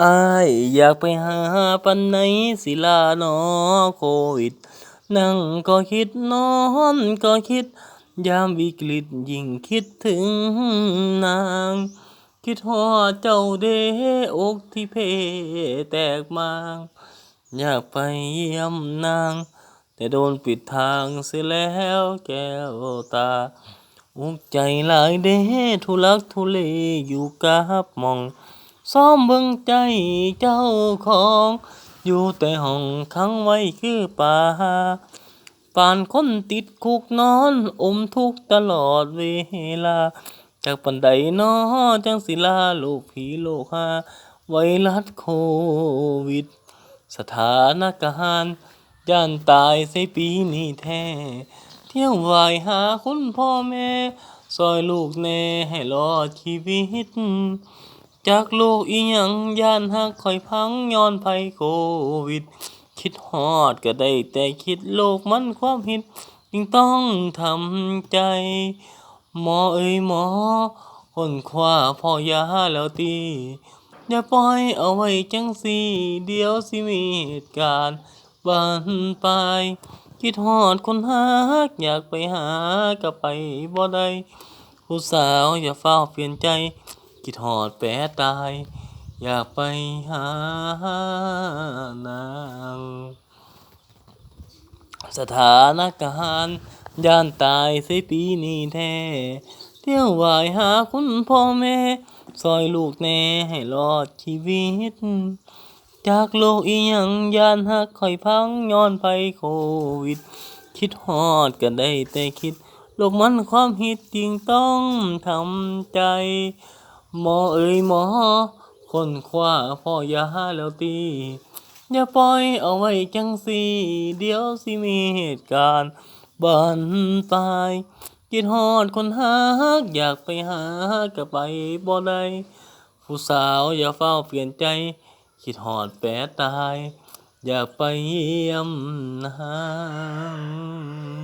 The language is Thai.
อายอยากไปหาปันไหนสิลาหนอโควิด นั่งก็คิดนอนก็คิด ยามวิกฤตยิ่งคิดถึงนาง คิดฮอดเจ้าเดอกที่เพแตกมางอยากไปเยี่ยมนาง แต่โดนปิดทางเสียแล้วแก้วตาอุกใจหลายเดทุลักทุเลอยู่กับมอง ซ้อมเบิ่งใจเจ้าของ อยู่แต่ห้องขังไว้คือป่าป่านคนติดคุกนอน อมทุกข์ตลอดเวลา จากปันใดน้อจังสิลาโลกผีโลกหาไวรัสโควิด สถานการณ์ย่านตายใส่ปีนี้แท้ เที่ยวไหวหาคุณพ่อแม่ ซอยลูกแน่ให้รอดชีวิต จากโลกอีหยังย่านฮักคอยพังย้อนภัยโควิด คิดฮอดก็ได้แต่คิดโลกมันความหิดจึงต้องทำใจ หมอเอ้ยหมอ คนคว้าพอยาแล้วติอย่าปล่อยเอาไว้จังซี้เดี๋ยวสิมีเหตุการณ์บานปลายคิดฮอดคนฮักอยากไปหาก็ไปบ่ได้ผู้สาวอย่าฟ้าเปลี่ยนใจ คิดฮอดแปรตาย อยากไปหานาง สถานการณ์ย่านตายใส่ปีนี้แท้เที่ยวไหวหาคุณพ่อแม่ ซอยลูกแน่ให้รอดชีวิต จากโลกอีหยังย่านฮักคอยพังย้อนภัยโควิด คิดฮอดก็ได้แต่คิดโลกมันความหิดจึงต้องทำใจ หมอเอ้ยหมอ คนคว้าพ่อยาแล้วติอย่าปล่อยเอาไว้จังซี้เดี๋ยวสิมีเหตุการณ์บานปลายคิดฮอดคนฮักอยากไปหาก็ไปบ่ได้ผู้สาวอย่าฟ้าเปลี่ยนใจ คิดฮอดแปรตาย อยากไปเยี่ยมนาง